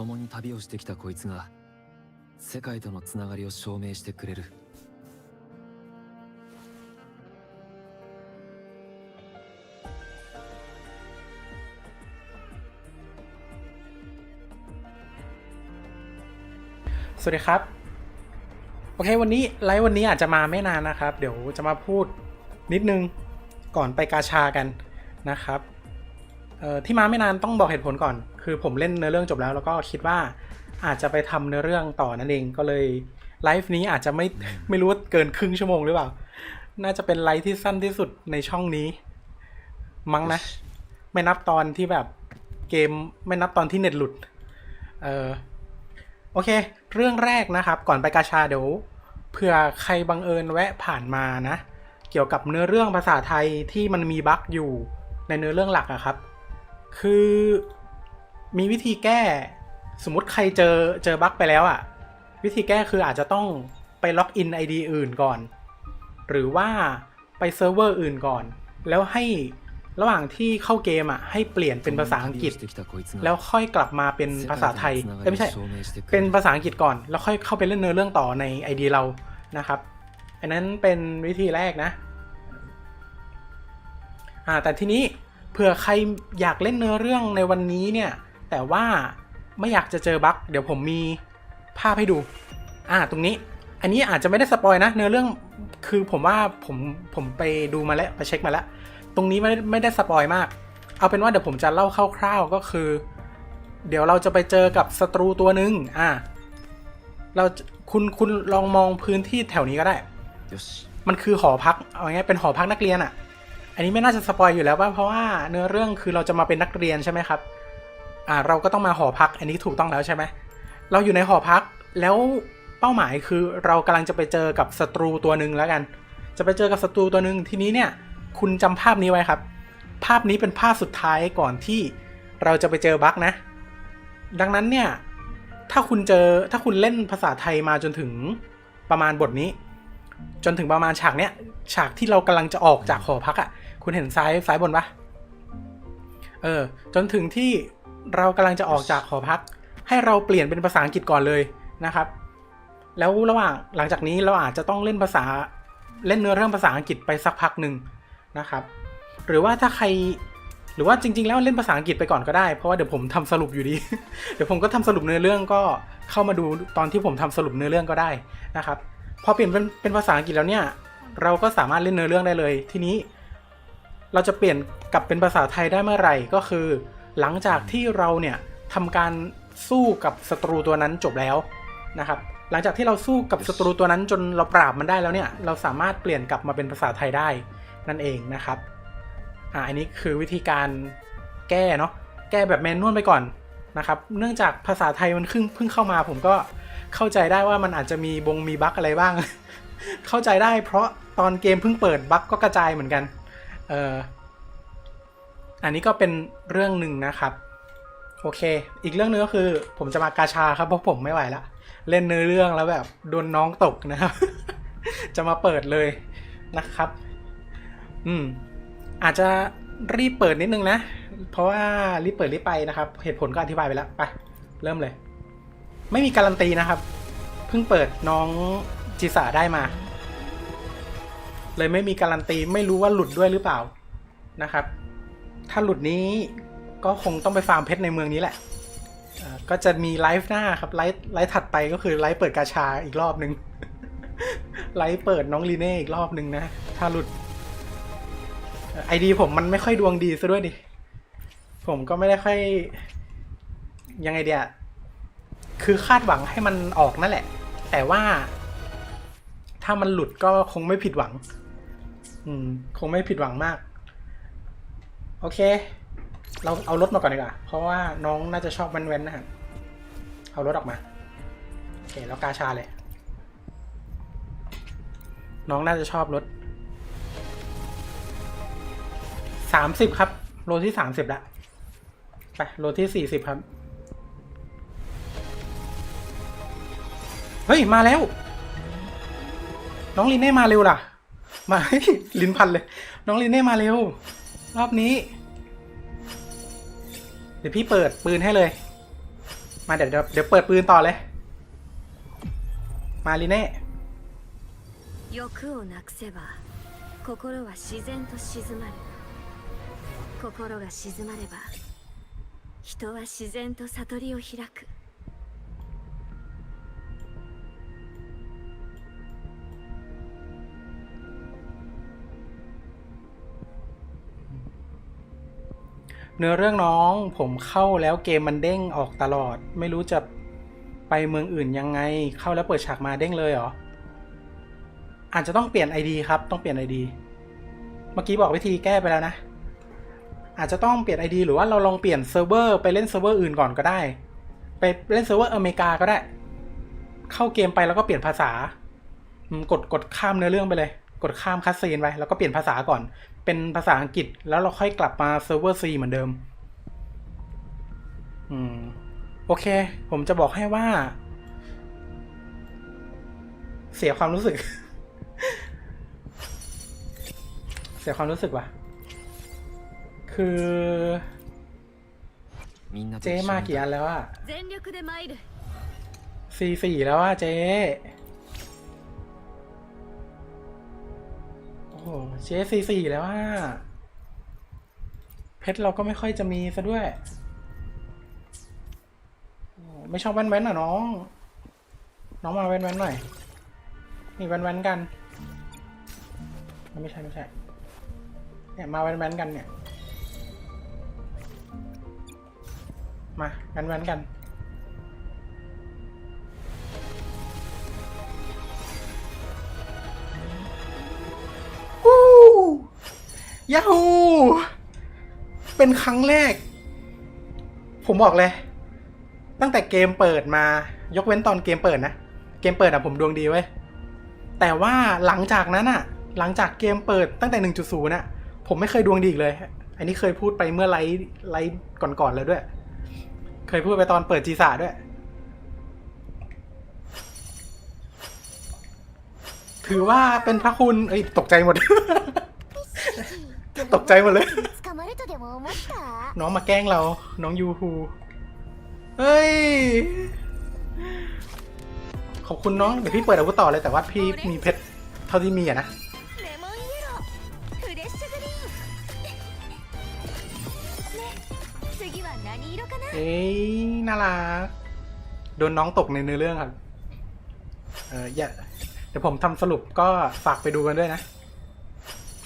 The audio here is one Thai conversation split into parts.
共に旅をしてきたこいつが世界とのつながりを証明してくれる สวัสดีครับ โอเควันนี้ไลฟ์วันนี้อาจจะมาไม่นานนะครับ เดี๋ยวจะมาพูดนิดนึงก่อนไปกาชากันนะครับเอ่อ ที่มาไม่นานต้องบอกเหตุผลก่อน คือผมเล่นเนื้อเรื่องจบแล้ว แล้วก็คิดว่าอาจจะไปทำเนื้อเรื่องต่อนั่นเองก็เลยไลฟ์นี้อาจจะไม่ไม่รู้ว่าเกินครึ่งชั่วโมงหรือเปล่า น่าจะเป็นไลฟ์ที่สั้นที่สุดในช่องนี้ มั้งนะ ไม่นับตอนที่แบบเกมไม่นับตอนที่เน็ตหลุด เออโอเค เรื่องแรกนะครับ ก่อนไปกาชาเดี๋ยวเผื่อใครบังเอิญแวะผ่านมานะ เกี่ยวกับเนื้อเรื่องภาษาไทยที่มันมีบั๊กอยู่ในเนื้อเรื่องหลักอะครับ คือมีวิธีแก้ สมมติใครเจอเจอบั๊กไปแล้วอะวิธีแก้คืออาจจะต้องไปล็อกอิน ID อื่นก่อน หรือว่าไปเซิร์ฟเวอร์อื่นก่อน แล้วให้ระหว่างที่เข้าเกมอะ ให้เปลี่ยนเป็นภาษาอังกฤษ แล้วค่อยกลับมาเป็นภาษาไทยไม่ใช่ เป็นภาษาอังกฤษก่อน แล้วค่อยเข้าไปเล่นเนื้อเรื่องต่อใน ID เรานะครับ อันนั้นเป็นวิธีแรกนะ อ่าแต่ทีนี้ เผื่อใครอยากเล่นเนื้อเรื่องในวันนี้เนี่ย แต่ว่าไม่อยากจะเจอบั๊กเดี๋ยวผมมีภาพให้ดู อ่า ตรงนี้ อันนี้อาจจะไม่ได้สปอยนะ เนื้อเรื่อง คือผมว่าผมผมไปดูมาแล้วไปเช็คมาแล้ว ตรงนี้ไม่ได้ไม่ได้สปอยมาก เอาเป็นว่าเดี๋ยวผมจะเล่าคร่าวๆก็คือ เดี๋ยวเราจะไปเจอกับศัตรูตัวหนึ่งอ่า เราจะคุณคุณลองมองพื้นที่แถวนี้ก็ได้よしมันคือหอพัก เอาง่ายๆเป็นหอพักนักเรียนอะ่ะ อันนี้ไม่น่าจะสปอยอยู่แล้วว่าเพราะว่าเนื้อเรื่องคือเราจะมาเป็นนักเรียนใช่ไหมครับอ่าเราก็ต้องมาหอพักอันนี้ถูกต้องแล้วใช่ไหมเราอยู่ในหอพักแล้วเป้าหมายคือเรากำลังจะไปเจอกับศัตรูตัวหนึ่งแล้วกัน จะไปเจอกับศัตรูตัวหนึ่งทีนี้เนี่ยคุณจำภาพนี้ไว้ครับ ภาพนี้เป็นภาพสุดท้ายก่อนที่เราจะไปเจอบั๊กนะ ดังนั้นเนี่ยถ้าคุณเจอถ้าคุณเล่นภาษาไทยมาจนถึงประมาณบทนี้ จนถึงประมาณฉากเนี้ยฉากที่เรากำลังจะออกจากหอพักอะ่ะ คุณเห็นซ้ายซ้ายบนปะเออ จนถึงที่เรากำลังจะออกจากหอพัก ให้เราเปลี่ยนเป็นภาษาอังกฤษก่อนเลยนะครับ แล้วระหว่างหลังจากนี้เราอาจจะต้องเล่นภาษาเล่นเนื้อเรื่องภาษาอังกฤษไปสักพักหนึ่งนะครับ หรือว่าถ้าใครหรือว่าจริง ๆ แล้วเล่นภาษาอังกฤษไปก่อนก็ได้ เพราะว่าเดี๋ยวผมทำสรุปอยู่ดี เดี๋ยวผมก็ทำสรุปเนื้อเรื่องก็เข้ามาดูตอนที่ผมทำสรุปเนื้อเรื่องก็ได้นะครับ พอเปลี่ยนเป็นเป็นภาษาอังกฤษแล้วเนี่ย เราก็สามารถเล่นเนื้อเรื่องได้เลย ทีนี้ เราจะเปลี่ยนกลับเป็นภาษาไทยได้เมื่อไหร่ก็คือ หลังจากที่เราเนี่ยทำการสู้กับศัตรูตัวนั้นจบแล้วนะครับ หลังจากที่เราสู้กับศัตรูตัวนั้นจนเราปราบมันได้แล้วเนี่ย เราสามารถเปลี่ยนกลับมาเป็นภาษาไทยได้นั่นเองนะครับ อ่าอันนี้คือวิธีการแก้เนาะ แก้แบบแมนนวลไปก่อนนะครับ เนื่องจากภาษาไทยมันเพิ่งเพิ่งเข้ามา ผมก็เข้าใจได้ว่ามันอาจจะมีบงมีบั๊กอะไรบ้าง เข้าใจได้เพราะตอนเกมเพิ่งเปิดบั๊กก็กระจายเหมือนกัน เอออันนี้ก็เป็นเรื่องหนึ่งนะครับ โอเค อีกเรื่องหนึงก็คือ ผมจะมากาชาครับเพราะผมไม่ไหวละเล่นเนื้อเรื่องแล้วแบบโดนน้องตกนะครับ จะมาเปิดเลยนะครับ อืม อาจจะรีบเปิดนิดนึงนะ เพราะว่ารีบเปิดรีบไปนะครับ เหตุผลก็อธิบายไปแล้วไปเริ่มเลย ไม่มีการันตีนะครับ เพิ่งเปิดน้องจิสาได้มา เลยไม่มีการันตีไม่รู้ว่าหลุดด้วยหรือเปล่านะครับ ถ้าหลุดนี้ก็คงต้องไปฟาร์มเพชรในเมืองนี้แหละก็จะมีไลฟ์หน้าครับไลฟ์ไลฟ์ถัดไปก็คือไลฟ์เปิดกาชาอีกรอบหนึ่งไลฟ์เปิดน้องลีเน่อีกรอบหนึ่งนะ ถ้าหลุดไอดีผมมันไม่ค่อยดวงดีซะด้วยดิ ผมก็ไม่ได้ค่อย ยังไงเดียคือคาดหวังให้มันออกนั่นแหละ แต่ว่า ถ้ามันหลุดก็คงไม่ผิดหวัง อืม คงไม่ผิดหวังมาก โอเค เราเอารถมาก่อนดีกว่า เพราะว่าน้องน่าจะชอบแว้นๆนะฮะเอารถออกมา โอเค แล้วกาชาเลย น้องน่าจะชอบรถสามสิบครับ โลที่สามสิบละ ไปโลที่สี่สิบครับ เฮ้ย มาแล้ว น้องลินเน่มาเร็วล่ะ มา ลิ้นพันเลย น้องลินเน่มาเร็ว รอบนี้ เดี๋ยวพี่เปิดปืนให้เลย ม มาเดี๋ยวเดี๋ยวเดี๋ยวเปิดปืนต่อเลย มาลิเน่ 欲をなくせば心は自然と静まる心が静まれば人は自然と悟りを開く เนื้อเรื่องน้องผมเข้าแล้วเกมมันเด้งออกตลอด ไม่รู้จะไปเมืองอื่นยังไง เข้าแล้วเปิดฉากมาเด้งเลยเหรอ อาจจะต้องเปลี่ยน ID ครับ ต้องเปลี่ยน ID เมื่อกี้บอกวิธีแก้ไปแล้วนะ อาจจะต้องเปลี่ยน ID หรือว่าเราลองเปลี่ยนเซิร์ฟเวอร์ไปเล่นเซิร์ฟเวอร์อื่นก่อนก็ได้ ไปเล่นเซิร์ฟเวอร์อเมริกาก็ได้ เข้าเกมไปแล้วก็เปลี่ยนภาษากดกดข้ามเนื้อเรื่องไปเลย กดข้ามคัสเซีนไปแล้วก็เปลี่ยนภาษาก่อน เป็นภาษาอังกฤษ แล้วเราค่อยกลับมาเซิร์ฟเวอร์ซีเหมือนเดิม อืม โอเค ผมจะบอกให้ว่า เสียความรู้สึก เสียความรู้สึกว่ะ คือเจ๊มากี่อันแล้วอะซีสี่แล้วอะเจ๊ เจ๊ซีสี่แล้วอะเพชรเราก็ไม่ค่อยจะมีซะด้วย ไม่ชอบแว้นๆเหรอน้อง น้องมาแว้นๆหน่อย นี่แว้นๆกัน ไม่ใช่ไม่ใช่ เนี่ยมาแว้นๆกันเนี่ย มาแว้นๆกัน ยาฮูเป็นครั้งแรก ผมบอกเลย ตั้งแต่เกมเปิดมา ยกเว้นตอนเกมเปิดนะ เกมเปิดอะผมดวงดีเว้ย แต่ว่าหลังจากนั้นอะหลังจากเกมเปิดตั้งแต่ 1.0น่ะ ผมไม่เคยดวงดีอีกเลย อันนี้เคยพูดไปเมื่อไลฟ์ไลฟ์ก่อนๆเลยด้วย เคยพูดไปตอนเปิดจีสาด้วย ถือว่าเป็นพระคุณ เอ้ย ตกใจหมด ตกใจหมดเลย 捕まるとでも思った น้องมาแกล้งเรา น้องยูฮู เฮ้ย ขอบคุณน้อง เดี๋ยวพี่เปิดอาวุธต่อเลย แต่ว่าพี่มีเพชรเท่าที่มีอะนะ レモンイエローフレッシュグリーンね次は何色かな เอ้ยน่ารัก โดนน้องตกในเนื้อเรื่องครับ เอออย่า เดี๋ยวผมทำสรุปก็ฝากไปดูกันด้วยนะ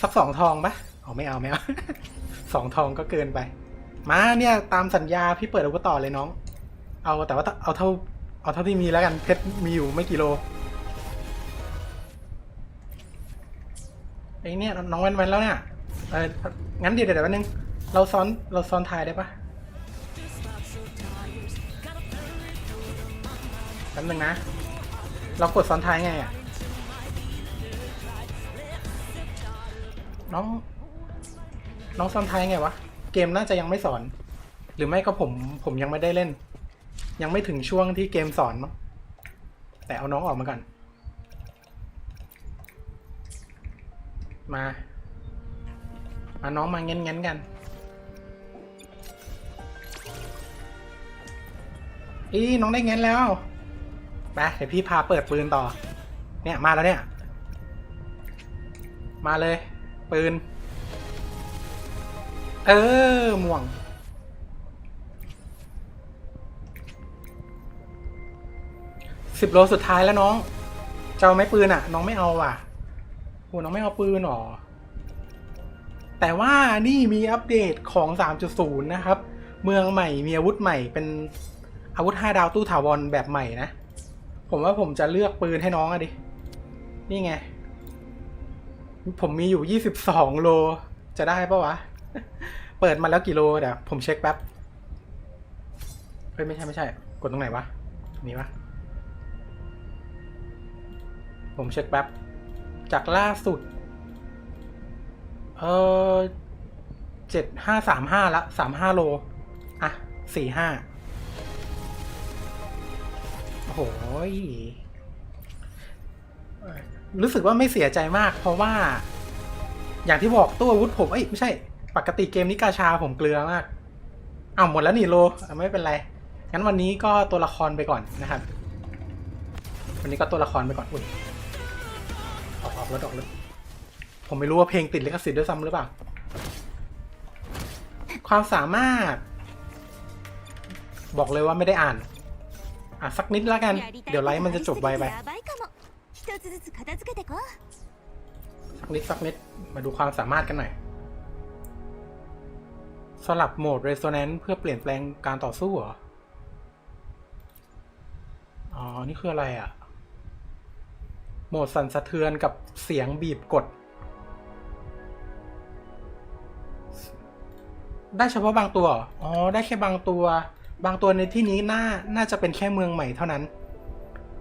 สักสองทองปะ อ๋อไม่เอาไม่เอา สองทองก็เกินไป มาเนี่ยตามสัญญาพี่เปิดอาวุธต่อเลยน้อง เอาแต่ว่าเอาเท่าเอาเท่าที่มีแล้วกันเพชรมีอยู่ไม่กี่โลไอ้เนี่ยน้องแว้นๆแล้วเนี่ยเอองั้นเดี๋ยวเดี๋ยวแป๊บนึงเราซ้อนเราซ้อนทายได้ปะแป๊บนึงนะ เรากดซ้อนท้ายไงอะ น้อง น้องซ้อนท้ายไงวะ เกมน่าจะยังไม่สอน หรือไม่ก็ผมผมยังไม่ได้เล่น ยังไม่ถึงช่วงที่เกมสอนมั้งแต่เอาน้องออกมาก่อน มา มาน้องมาเง้นเง้นๆกันอีน้องได้เง้นแล้วไปเดี๋ยวพี่พาเปิดปืนต่อ เนี่ยมาแล้วเนี่ย มาเลย ปืน เออม่วง สิบโลสุดท้ายแล้วน้องจะเอาไม่ปืนอะ น้องไม่เอาว่ะโหน้องไม่เอาปืนหรอ แต่ว่านี่มีอัปเดตของ 3.0 นะครับ เมืองใหม่มีอาวุธใหม่เป็นอาวุธห้าดาวตู้ถาวรแบบใหม่นะ ผมว่าผมจะเลือกปืนให้น้องอะดิ นี่ไง ผมมีอยู่ยี่สิบสองโล จะได้ปะวะ เปิดมาแล้วกี่โลเดี๋ยวผมเช็คแป๊บ เฮ้ย ไม่ใช่ไม่ใช่ กดตรงไหนวะตรงนี้วะ ผมเช็คแป๊บ จากล่าสุด เออเจ็ดห้าสามห้าละสามห้าโล อะสี่ห้าโอ้โหยรู้สึกว่าไม่เสียใจมากเพราะว่า อย่างที่บอกตู้อาวุธผม เอ้ย ไม่ใช่ ปกติเกมนี้กาชาผมเกลือมากอ้าวหมดแล้วนี่โลไม่เป็นไร งั้นวันนี้ก็ตัวละครไปก่อนนะครับ วันนี้ก็ตัวละครไปก่อนอุ่นออกออกรถออกรถผมไม่รู้ว่าเพลงติดลิขสิทธิ์ด้วยซ้ำหรือเปล่า ความสามารถ บอกเลยว่าไม่ได้อ่าน อะสักนิดแล้วกัน เดี๋ยวไลฟ์มันจะจบไวไปสักนิดสักนิดมาดูความสามารถกันหน่อย สลับโหมด Resonance เพื่อเปลี่ยนแปลงการต่อสู้เหรอ อ๋อ นี่คืออะไรอะ่ะ โหมดสั่นสะเทือนกับเสียงบีบกด ได้เฉพาะบางตัวเหรออ๋อ ได้แค่บางตัว บางตัวในที่นี้น่า น่าจะเป็นแค่เมืองใหม่เท่านั้น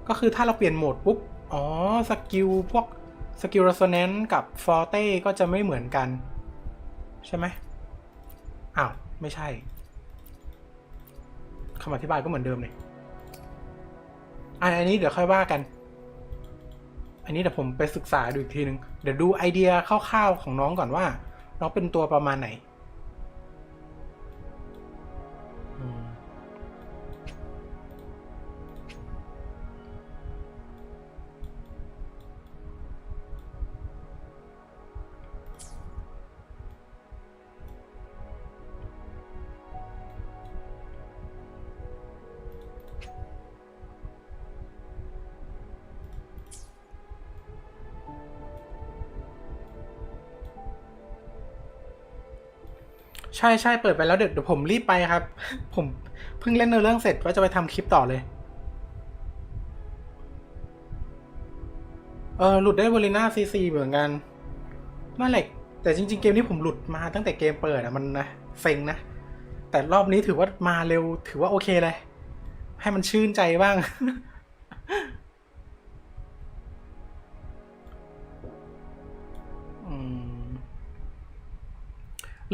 ก็คือถ้าเราเปลี่ยนโหมดปุ๊บ อ๋อ สกิลพวกสกิล Resonance กับฟอร์เต้ก็จะไม่เหมือนกัน ใช่ไหม อ้าว ไม่ใช่คำอธิบายก็เหมือนเดิมเลยอะอันนี้เดี๋ยวค่อยว่ากัน อันนี้เดี๋ยวผมไปศึกษาดูอีกทีนึง เดี๋ยวดูไอเดียคร่าวๆของน้องก่อนว่า น้องเป็นตัวประมาณไหน ใช่ใช่เปิดไปแล้วเดี๋ยวเดี๋ยวผมรีบไปครับ ผมเพิ่งเล่นเนื้อเรื่องเสร็จว่าจะไปทำคลิปต่อเลย เออหลุดได้บริน่าซีซีเหมือนกันนั่นแหละแต่จริง ๆ เกมนี้ผมหลุดมาตั้งแต่เกมเปิดอะมันนะเซ็งนะ แต่รอบนี้ถือว่ามาเร็วถือว่าโอเคเลย ให้มันชื่นใจบ้าง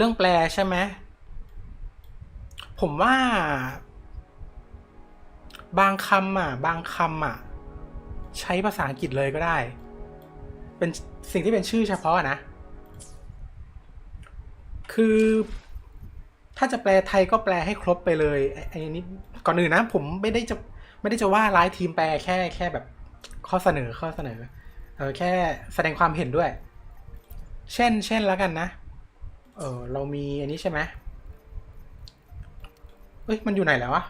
รื่องแปลใช่ไหมผมว่า บางคำอะ บางคำอะ ใช้ภาษาอังกฤษเลยก็ได้ เป็นสิ่งที่เป็นชื่อเฉพาะนะ คือถ้าจะแปลไทยก็แปลให้ครบไปเลยไอ้ไอ้นี้ก่อนอื่นนะผมไม่ได้จะไม่ได้จะว่าร้ายทีมแปลแค่แค่แบบข้อเสนอข้อเสนอเออแค่แสดงความเห็นด้วย เช่น เช่นแล้วกันนะ เออเรามีอันนี้ใช่ไหมเอ้ย มันอยู่ไหนแล้ววะ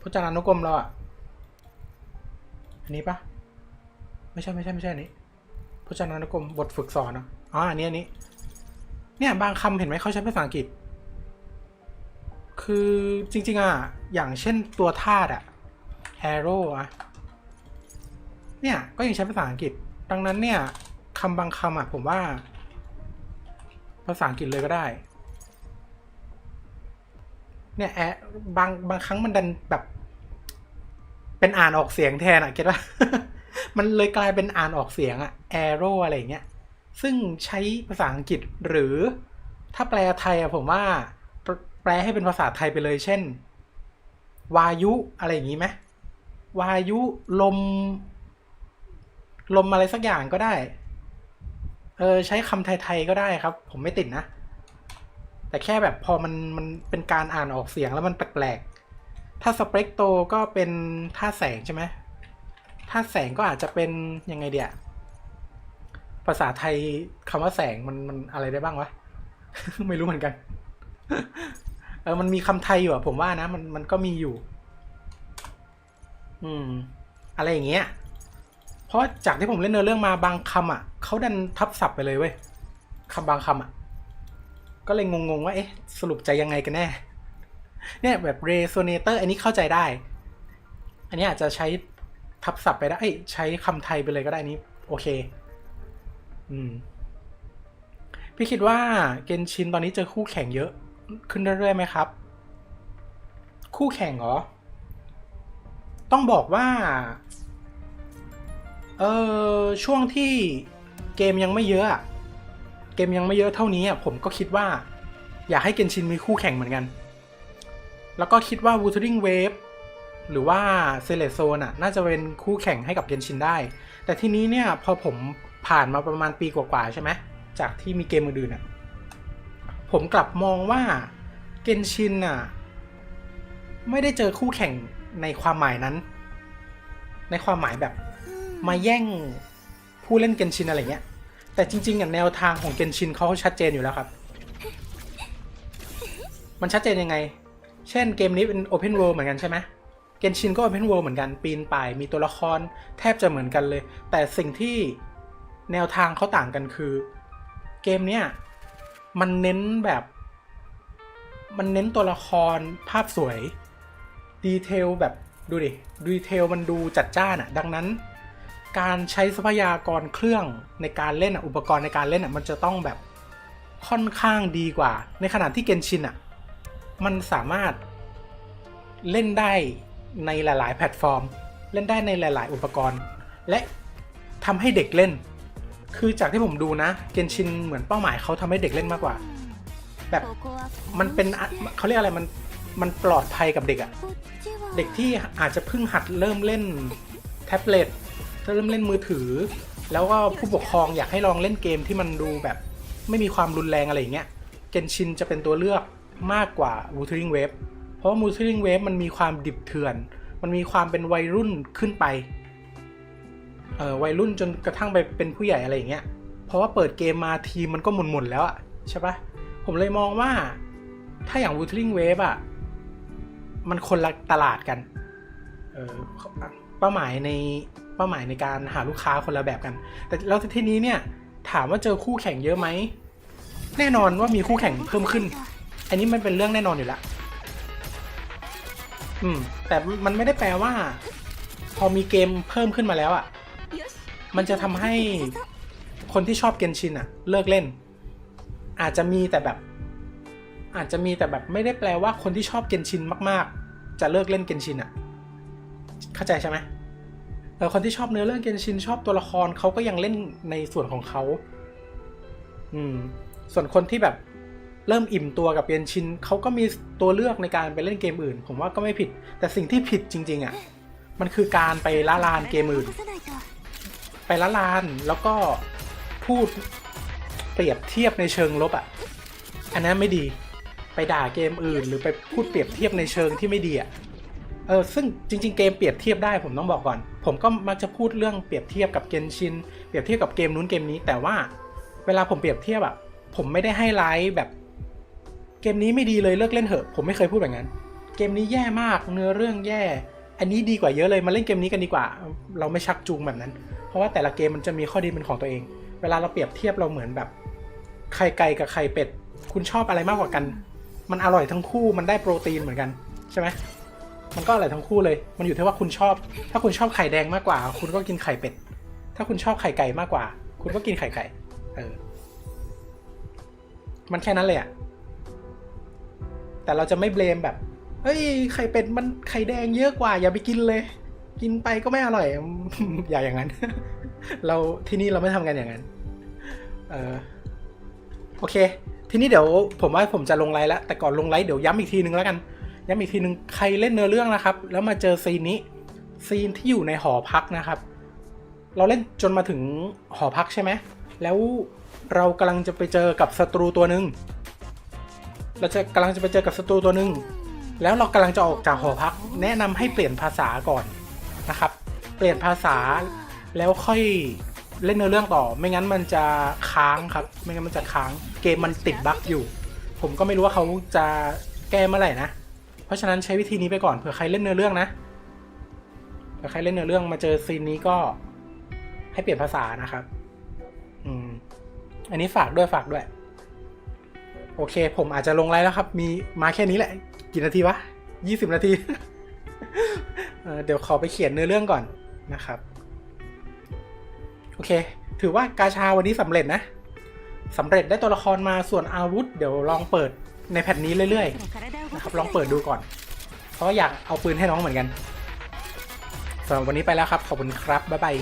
พจนานุกรมเราอะอันนี้ปะไม่ใช่ไม่ใช่ไม่ใช่อันนี้พจนานุกรมบทฝึกสอนอะอ๋ออันนี้อันนี้ เนี่ยบางคำเห็นไหมเขาใช้ภาษาอังกฤษ คือจริง ๆอะอย่างเช่นตัวธาตุอะ arrow อะเนี่ย ก็ยังใช้ภาษาอังกฤษ ดังนั้นเนี่ยคำบางคำอะผมว่า ภาษาอังกฤษเลยก็ได้ เนี่ยแอะบางบางครั้งมันดันแบบ เป็นอ่านออกเสียงแทนอะเก็ตว่ามันเลยกลายเป็นอ่านออกเสียงอะ arrow อะไรเงี้ย ซึ่งใช้ภาษาอังกฤษหรือถ้าแปลไทยอะผมว่า แปลแปลให้เป็นภาษาไทยไปเลย เช่น วายุอะไรอย่างงี้ไหมวายุลม ลมอะไรสักอย่างก็ได้ เออใช้คำไทยๆก็ได้ครับ ผมไม่ติดนะ แต่แค่แบบพอมันมันเป็นการอ่านออกเสียงแล้วมันแปลกๆ ถ้าสเปกโตก็เป็นท่าแสงใช่ไหมท่าแสงก็อาจจะเป็นยังไงเดียภาษาไทยคำว่าแสงมันมันอะไรได้บ้างวะ ไม่รู้เหมือนกัน เออมันมีคำไทยอยู่อะผมว่านะ มันมันก็มีอยู่ อืม อะไรอย่างเงี้ย เพราะจากที่ผมเล่นเนื้อเรื่องมาบางคำอะเขาดันทับศัพท์ไปเลยเว้ยคำบางคำอะ ก็เลยงงๆว่าเอ๊ะ สรุปใจยังไงกันแน่ เนี่ยแบบ resonator อันนี้เข้าใจได้ อันนี้อาจจะใช้ทับศัพท์ไปได้ใช้คำไทยไปเลยก็ได้นนี้ โอเค อืม พี่คิดว่าเกนชินตอนนี้เจอคู่แข่งเยอะ ขึ้นเรื่อยๆไหมครับ คู่แข่งเหรอ ต้องบอกว่า เออช่วงที่เกมยังไม่เยอะอะเกมยังไม่เยอะเท่านี้อะผมก็คิดว่า อยากให้เกนชินมีคู่แข่งเหมือนกัน แล้วก็คิดว่า Wuthering Wave หรือว่า s e l e z o n e อะน่าจะเป็นคู่แข่งให้กับเกนชินได้ แต่ทีนี้เนี่ยพอผมผ่านมาประมาณปีกว่าๆใช่ไหมจากที่มีเกมอื่นๆอะผมกลับมองว่าเกนชินอะไม่ได้เจอคู่แข่งในความหมายนั้น ในความหมายแบบ มาแย่งผู้เล่นเกนชินอะไรเงี้ย แต่จริงๆอะแนวทางของเกนชินเขาชัดเจนอยู่แล้วครับ มันชัดเจนยังไง เช่นเกมนี้เป็น Open World เหมือนกันใช่ไหมเกนชินก็ Open World เหมือนกันปีนป่ายมีตัวละครแทบจะเหมือนกันเลย แต่สิ่งที่แนวทางเขาต่างกันคือ เกมเนี้ยมันเน้นแบบ มันเน้นตัวละครภาพสวยดีเทลแบบดูดิดีเทลมันดูจัดจ้านอะดังนั้น การใช้ทรัพยากรเครื่องในการเล่นอุปกรณ์ในการเล่นมันจะต้องแบบค่อนข้างดีกว่า ในขณะที่เกนชินอะมันสามารถเล่นได้ในหลาย ๆ แพลตฟอร์ม เล่นได้ในหลาย ๆ อุปกรณ์ และทำให้เด็กเล่น คือจากที่ผมดูนะเกนชินเหมือนเป้าหมายเขาทำให้เด็กเล่นมากกว่า แบบมันเป็นเขาเรียกอะไรมันมันปลอดภัยกับเด็กอะเด็กที่อาจจะเพิ่งหัดเริ่มเล่นแท็บเล็ต เริ่มเล่นมือถือ แล้วก็ผู้ปกครองอยากให้ลองเล่นเกมที่มันดูแบบไม่มีความรุนแรงอะไรอย่างเงี้ยเกนชินจะเป็นตัวเลือกมากกว่า Wuthering Wave เพราะว่า Wuthering Wave มันมีความดิบเถื่อน มันมีความเป็นวัยรุ่นขึ้นไปเออวัยรุ่นจนกระทั่งไปเป็นผู้ใหญ่อะไรอย่างเงี้ยเพราะว่าเปิดเกมมาทีมมันก็หมุนๆแล้วอะใช่ปะผมเลยมองว่าถ้าอย่าง Wuthering Wave อะมันคนละตลาดกันเออเป้าหมายใน เป้าหมายในการหาลูกค้าคนละแบบกัน แต่แล้วทีนี้เนี่ยถามว่าเจอคู่แข่งเยอะไหมแน่นอนว่ามีคู่แข่งเพิ่มขึ้น อันนี้มันเป็นเรื่องแน่นอนอยู่แล้วอืมแต่มันไม่ได้แปลว่า พอมีเกมเพิ่มขึ้นมาแล้วอะ่ะ มันจะทำให้คนที่ชอบเกนชินอะเลิกเล่น อาจจะมีแต่แบบ อาจจะมีแต่แบบไม่ได้แปลว่าคนที่ชอบเกนชินมาก ๆ จะเลิกเล่นเกนชินอะเข้าใจใช่ไหม แต่คนที่ชอบเนื้อเรื่องเกนชินชอบตัวละครเขาก็ยังเล่นในส่วนของเขา อืม ส่วนคนที่แบบเริ่มอิ่มตัวกับเกนชินเขาก็มีตัวเลือกในการไปเล่นเกมอื่น ผมว่าก็ไม่ผิด แต่สิ่งที่ผิดจริง ๆอะ่ะ มันคือการไปละลานเกมอื่น ไปละลานแล้วก็พูดเปรียบเทียบในเชิงลบอะ่ะ อันนั้นไม่ดี ไปด่าเกมอื่น หรือไปพูดเปรียบเทียบในเชิงที่ไม่ดีอะ่ะ เออซึ่งจริง ๆ เกมเปรียบเทียบได้ผมต้องบอกก่อน ผมก็มักจะพูดเรื่องเปรียบเทียบกับเกนชินเปรียบเทียบกับเกมนู้นเกมนี้ แต่ว่าเวลาผมเปรียบเทียบอะผมไม่ได้ให้ไลท์แบบ เกมนี้ไม่ดีเลยเลิกเล่นเถอะ ผมไม่เคยพูดแบบนั้น เกมนี้แย่มากเนื้อเรื่องแย่ อันนี้ดีกว่าเยอะเลยมาเล่นเกมนี้กันดีกว่า เราไม่ชักจูงแบบนั้น เพราะว่าแต่ละเกมมันจะมีข้อดีเป็นของตัวเอง เวลาเราเปรียบเทียบเราเหมือนแบบไข่ไก่กับไข่เป็ด คุณชอบอะไรมากกว่ากัน มันอร่อยทั้งคู่มันได้โปรตีนเหมือนกันใช่ไหม มันก็อร่อยทั้งคู่เลย มันอยู่ที่ว่าคุณชอบ ถ้าคุณชอบไข่แดงมากกว่า คุณก็กินไข่เป็ด ถ้าคุณชอบไข่ไก่มากกว่า คุณก็กินไข่ไก่ เออ มันแค่นั้นเลยอะแต่เราจะไม่เบลมแบบ เฮ้ย ไข่เป็ดมันไข่แดงเยอะกว่า อย่าไปกินเลย กินไปก็ไม่อร่อย อย่าอย่างนั้น เราที่นี่เราไม่ทำกันอย่างนั้น เออ โอเค ทีนี้เดี๋ยวผมว่าผมจะลงไลน์แล้ว แต่ก่อนลงไลน์เดี๋ยวย้ำอีกทีนึงแล้วกัน ย้ำอีกทีหนึ่งใครเล่นเนื้อเรื่องนะครับ แล้วมาเจอซีนนี้ซีนที่อยู่ในหอพักนะครับ เราเล่นจนมาถึงหอพักใช่ไหมแล้วเรากำลังจะไปเจอกับศัตรูตัวหนึ่งเราจะกำลังจะไปเจอกับศัตรูตัวหนึ่งแล้วเรากำลังจะออกจากหอพัก แนะนำให้เปลี่ยนภาษาก่อนนะครับ เปลี่ยนภาษาแล้วค่อยเล่นเนื้อเรื่องต่อ ไม่งั้นมันจะค้างครับ ไม่งั้นมันจะค้างเกมมันติดบั๊กอยู่ ผมก็ไม่รู้ว่าเขาจะแก้เมื่อไหร่นะ เพราะฉะนั้นใช้วิธีนี้ไปก่อนเผื่อใครเล่นเนื้อเรื่องนะเผื่อใครเล่นเนื้อเรื่องมาเจอซีนนี้ก็ให้เปลี่ยนภาษานะครับ อืม อันนี้ฝากด้วยฝากด้วย โอเค ผมอาจจะลงไลน์แล้วครับ มีมาแค่นี้แหละ กี่นาทีวะยี่สิบนาที เดี๋ยวขอไปเขียนเนื้อเรื่องก่อนนะครับ โอเค ถือว่ากาชาวันนี้สำเร็จนะสำเร็จได้ตัวละครมาส่วนอาวุธ เดี๋ยวลองเปิดในแผ่นนี้เรื่อย นะครับลองเปิดดูก่อน เพราะอยากเอาปืนให้น้องเหมือนกันสำหรับวันนี้ไปแล้วครับ ขอบคุณครับ บ๊ายบาย